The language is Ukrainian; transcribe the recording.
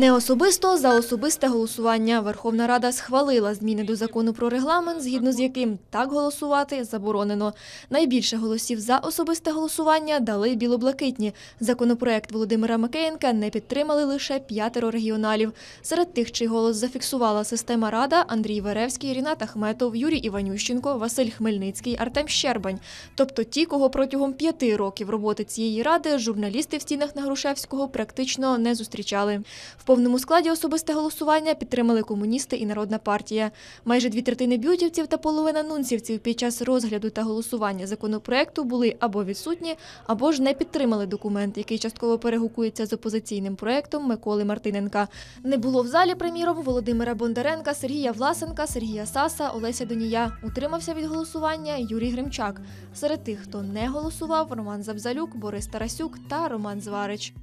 Не особисто за особисте голосування. Верховна Рада схвалила зміни до закону про регламент, згідно з яким так голосувати заборонено. Найбільше голосів за особисте голосування дали білоблакитні. Законопроект Володимира Макеєнка не підтримали лише п'ятеро регіоналів. Серед тих, чий голос зафіксувала система Рада, Андрій Веревський, Рінат Ахметов, Юрій Іванющенко, Василь Хмельницький, Артем Щербань. Тобто ті, кого протягом п'яти років роботи цієї ради журналісти в стінах Нагрушевського практично не зустрічали. В повному складі особисте голосування підтримали комуністи і Народна партія. Майже дві третини бютівців та половина нунцівців під час розгляду та голосування законопроекту були або відсутні, або ж не підтримали документ, який частково перегукується з опозиційним проектом Миколи Мартиненка. Не було в залі, приміром, Володимира Бондаренка, Сергія Власенка, Сергія Саса, Олеся Донія. Утримався від голосування Юрій Гримчак. Серед тих, хто не голосував, Роман Забзалюк, Борис Тарасюк та Роман Зварич.